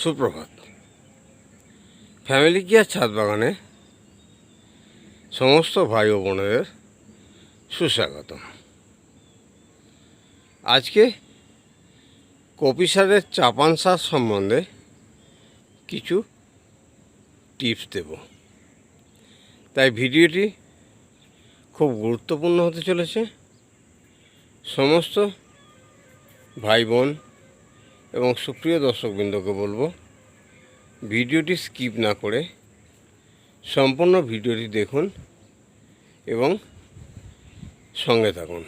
সুপ্রভাত। Family care ছাদ বাগানে সমস্ত ভাই ও বোনেদের সুস্বাগত আজকে কপি সারের চাপান সার সম্বন্ধে কিছু টিপস দেব। তাই ভিডিওটি খুব গুরুত্বপূর্ণ হতে চলেছে। সমস্ত ভাই বোন এবং সুপ্রিয় দর্শকবৃন্দকে বলব, ভিডিওটি স্কিপ না করে সম্পূর্ণ ভিডিওটি দেখুন এবং সঙ্গে থাকুন।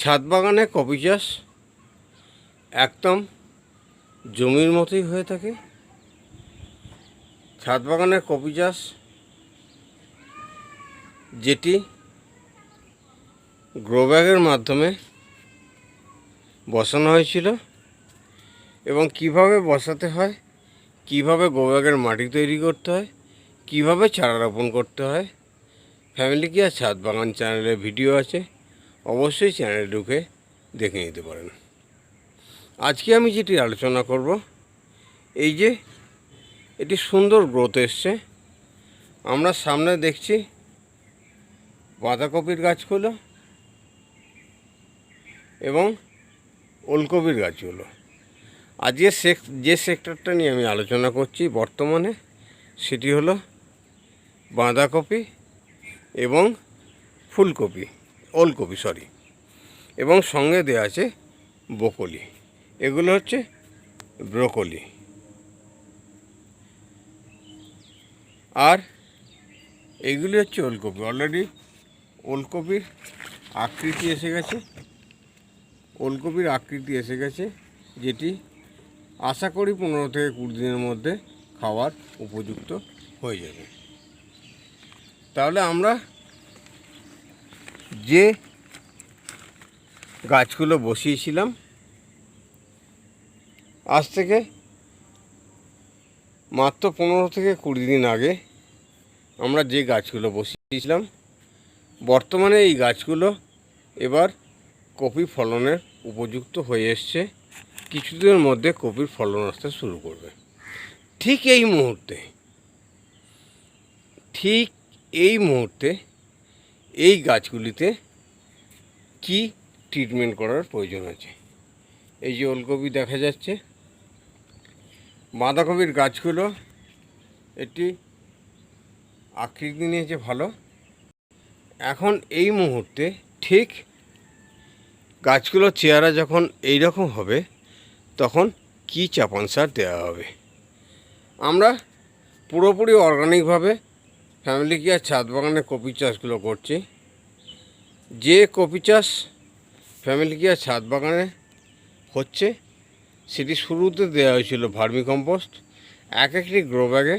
ছাদ বাগানে কপি চাষ একদম জমির মতোই হয়ে থাকে। ছাদ বাগানের কপি চাষ যেটি গ্রো ব্যাগের মাধ্যমে বসানো হয়েছিল। এবং কীভাবে বসাতে হয়, কীভাবে গোবাগের মাটি তৈরি করতে হয়, কীভাবে চারা রোপণ করতে হয় ফ্যামিলি কি আর ছাদ বাগান চ্যানেলে ভিডিও আছে, অবশ্যই চ্যানেলে ঢুকে দেখে নিতে পারেন। আজকে আমি যেটি আলোচনা করব, এই যে এটি সুন্দর গ্রোথ এসছে। আমরা সামনে দেখছি বাঁধাকপির গাছগুলো এবং ওলকপির গাছগুলো আজকে সেক যে সেক্টরটা নিয়ে আমি আলোচনা করছি বর্তমানে, সেটি হলো বাঁধাকপি এবং ফুলকপি, ওলকপি সরি এবং সঙ্গে দেওয়া আছে বকলি এগুলো হচ্ছে ব্রোকলি। আর এগুলি হচ্ছে ওলকপি। অলরেডি ওলকপির আকৃতি এসে গেছে। ওলকপির আকৃতি এসে গেছে, যেটি আশা করি পনেরো থেকে কুড়ি দিনের মধ্যে খাওয়ার উপযুক্ত হয়ে যাবে। তাহলে আমরা যে গাছগুলো বসিয়েছিলাম, আজ থেকে মাত্র পনেরো থেকে কুড়ি দিন আগে আমরা যে গাছগুলো বসিয়েছিলাম, বর্তমানে এই গাছগুলো এবার কপি ফলনের উপযুক্ত হয়ে এসছে। কিছুদিনের মধ্যে কপির ফলন আসতে শুরু করবে। ঠিক এই মুহূর্তে, ঠিক এই মুহূর্তে এই গাছগুলিতে কি ট্রিটমেন্ট করার প্রয়োজন আছে? এই যে ওলকপি দেখা যাচ্ছে, বাঁধাকপির গাছগুলো এটি আকৃতি নিয়েছে ভালো। এখন এই মুহূর্তে ঠিক গাছগুলোর চেহারা যখন এই রকম হবে তখন কি চাপান সার দেওয়া হবে? আমরা পুরোপুরি অর্গানিকভাবে ফ্যামিলি কেয়ার ছাদ বাগানে কপি চাষগুলো করছি। যে কপি চাষ ফ্যামিলি কেয়ার ছাদ বাগানে হচ্ছে, সেটি শুরুতে দেওয়া হয়েছিল ভার্মি কম্পোস্ট। এক একটি গ্রো ব্যাগে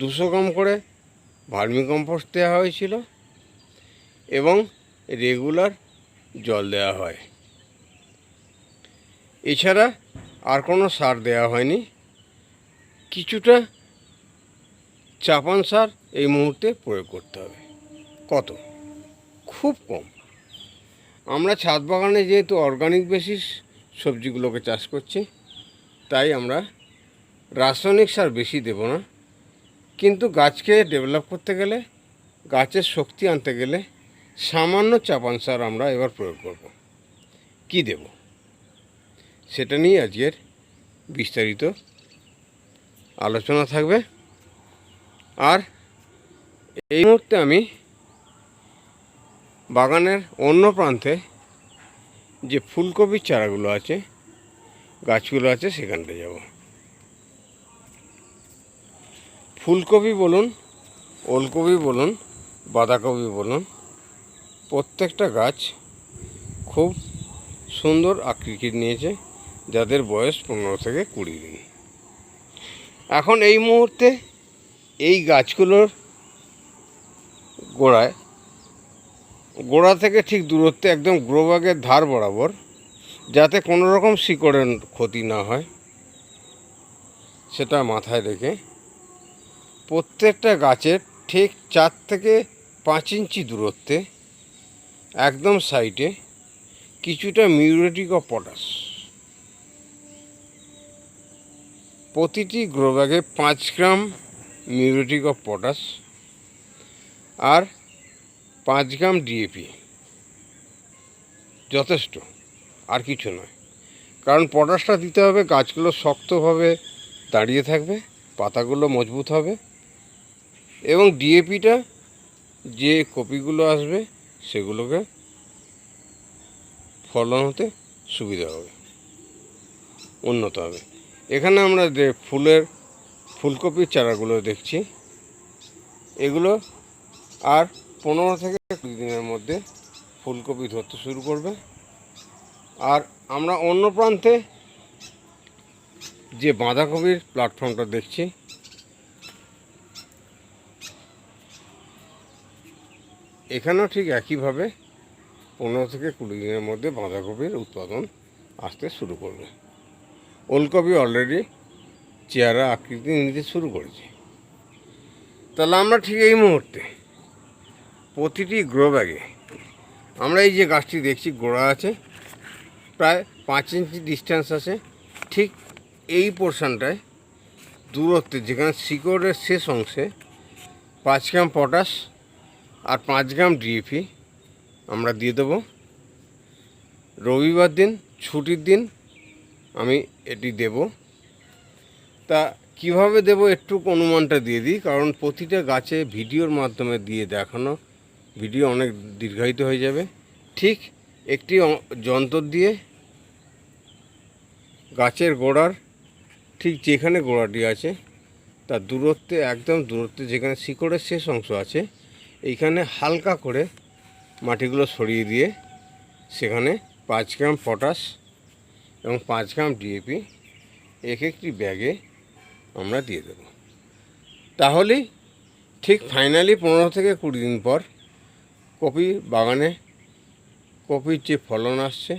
দুশো গ্রাম করে ভার্মি কম্পোস্ট দেওয়া হয়েছিল এবং রেগুলার জল দেওয়া হয়। এছাড়া আর কোনো সার দেওয়া হয়নি। কিছুটা চাপান সার এই মুহূর্তে প্রয়োগ করতে হবে। কত? খুব কম। আমরা ছাদ বাগানে যেহেতু অর্গানিক বেসিস সবজিগুলোকে চাষ করছি, তাই আমরা রাসায়নিক সার বেশি দেব না। কিন্তু গাছকে ডেভেলপ করতে গেলে, গাছের শক্তি আনতে গেলে সামান্য চাপান সার আমরা এবার প্রয়োগ করব। কি দেব? সেটা নিয়ে আজকের বিস্তারিত আলোচনা থাকবে। আর এই মুহূর্তে আমি বাগানের অন্য প্রান্তে যে ফুলকপির চারাগুলো আছে, গাছগুলো আছে, সেখানটা যাব। ফুলকপি বলুন, ওলকপি বলুন, বাঁধাকপি বলুন, প্রত্যেকটা গাছ খুব সুন্দর আকৃতি নিয়েছে। যাদের বয়স পনেরো থেকে কুড়ি দিন। এখন এই মুহূর্তে এই গাছগুলোর গোড়ায়, গোড়া থেকে ঠিক দূরত্বে একদম গ্রোবাগের ধার বরাবর যাতে কোনো রকম শিকড়ের ক্ষতি না হয়, সেটা মাথায় রেখে প্রত্যেকটা গাছের ঠিক চার থেকে পাঁচ ইঞ্চি দূরত্বে একদম সাইডে কিছুটা মিউরেটিক অফ পটাশ প্রতিটি গ্রো ব্যাগে পাঁচ গ্রাম মিউরেটিক অফ পটাশ আর পাঁচ গ্রাম ডিএপি। যথেষ্ট, আর কিছু নয়। কারণ পটাশটা দিতে হবে, গাছগুলো শক্তভাবে দাঁড়িয়ে থাকবে, পাতাগুলো মজবুত হবে এবং ডিএপিটা যে কপিগুলো আসবে সেগুলোকে ফলন হতে সুবিধা হবে, উন্নত হবে। এখানে আমরা যে ফুলের ফুলকপির চারাগুলো দেখছি, এগুলো আর পনেরো থেকে কুড়ি দিনের মধ্যে ফুলকপি ধরতে শুরু করবে। আর আমরা অন্য প্রান্তে যে বাঁধাকপির প্ল্যাটফর্মটা দেখছি, এখানেও ঠিক একইভাবে পনেরো থেকে কুড়ি দিনের মধ্যে বাঁধাকপির উৎপাদন আসতে শুরু করবে। ওলকপি অলরেডি চেহারা আকৃতি নিতে শুরু করেছে। তাহলে আমরা ঠিক এই মুহূর্তে প্রতিটি গ্রো ব্যাগে আমরা এই যে গাছটি দেখছি গোড়া আছে, প্রায় পাঁচ ইঞ্চি ডিস্টেন্স আছে, ঠিক এই পোর্শনটায় দূরত্বে যেখানে শিকড়ের শেষ অংশে পাঁচ গ্রাম পটাশ আর পাঁচ গ্রাম ডিএপি আমরা দিয়ে দেবো। রবিবার দিন, ছুটির দিন আমি এটি দেব। তা কীভাবে দেব একটু অনুমানটা দিয়ে দিই? কারণ প্রতিটা গাছে ভিডিওর মাধ্যমে দিয়ে দেখানো ভিডিও অনেক দীর্ঘায়িত হয়ে যাবে। ঠিক একটি যন্ত্র দিয়ে গাছের গোড়ার ঠিক যেখানে গোড়াটি আছে, তার দূরত্বে, একদম দূরত্বে যেখানে শিকড়ের শেষ অংশ আছে, এইখানে হালকা করে মাটিগুলো সরিয়ে দিয়ে সেখানে পাঁচ গ্রাম পটাশ এবং পাঁচ গ্রাম ডিএপি এক একটি ব্যাগে আমরা দিয়ে দেব। তাহলেই ঠিক ফাইনালি পনেরো থেকে কুড়ি দিন পর কপি বাগানে কপির যে ফলন আসছে,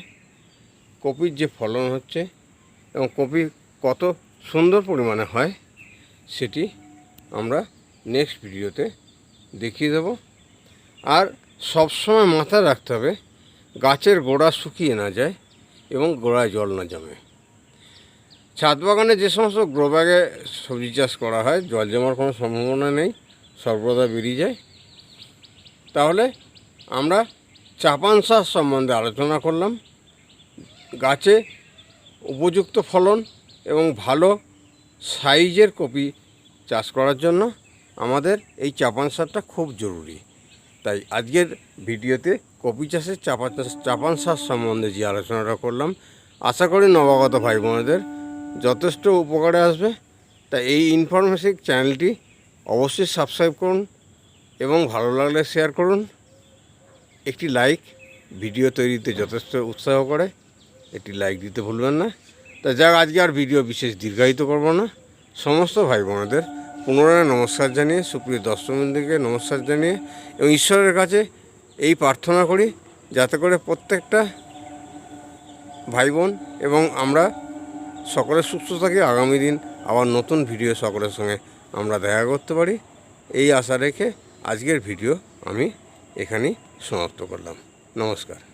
কপির যে ফলন হচ্ছে এবং কপি কত সুন্দর পরিমাণে হয় সেটি আমরা নেক্সট ভিডিওতে দেখিয়ে দেব। আর সবসময় মাথায় রাখতে হবে, গাছের গোড়া শুকিয়ে না যায়। এবং গোড়ায় জল না জমে। ছাদ বাগানে যে সমস্ত গ্রো ব্যাগে সবজি চাষ করা হয়, জল জমার কোনো সম্ভাবনা নেই, সর্বদা বেরিয়ে যায়। তাহলে আমরা চাপান সার সম্বন্ধে আলোচনা করলাম। গাছে উপযুক্ত ফলন এবং ভালো সাইজের কপি চাষ করার জন্য আমাদের এই চাপান সারটা খুব জরুরি। তাই আজকের ভিডিওতে কপি চাষের চাপা চাষ চাপান সার সম্বন্ধে যে আলোচনাটা করলাম, আশা করি নবাগত ভাই বোনেদের যথেষ্ট উপকারে আসবে। তাই এই ইনফরমেটিভ চ্যানেলটি অবশ্যই সাবস্ক্রাইব করুন এবং ভালো লাগলে শেয়ার করুন। একটি লাইক ভিডিও তৈরিতে যথেষ্ট উৎসাহ করে, একটি লাইক দিতে ভুলবেন না। তা যাক, আজকে আর ভিডিও বিশেষ দীর্ঘায়িত করব না। সমস্ত ভাই বোনেদের পুনরায় নমস্কার জানিয়ে, সুপ্রিয় দর্শকবৃন্দকে নমস্কার জানিয়ে এবং ঈশ্বরের কাছে এই প্রার্থনা করি যাতে করে প্রত্যেকটা ভাই বোন এবং আমরা সকলে সুস্থ থাকি। আগামী দিন আবার নতুন ভিডিও সকলের সঙ্গে আমরা দেখা করতে পারি। এই আশা রেখে আজকের ভিডিও আমি এখানেই সমাপ্ত করলাম। নমস্কার।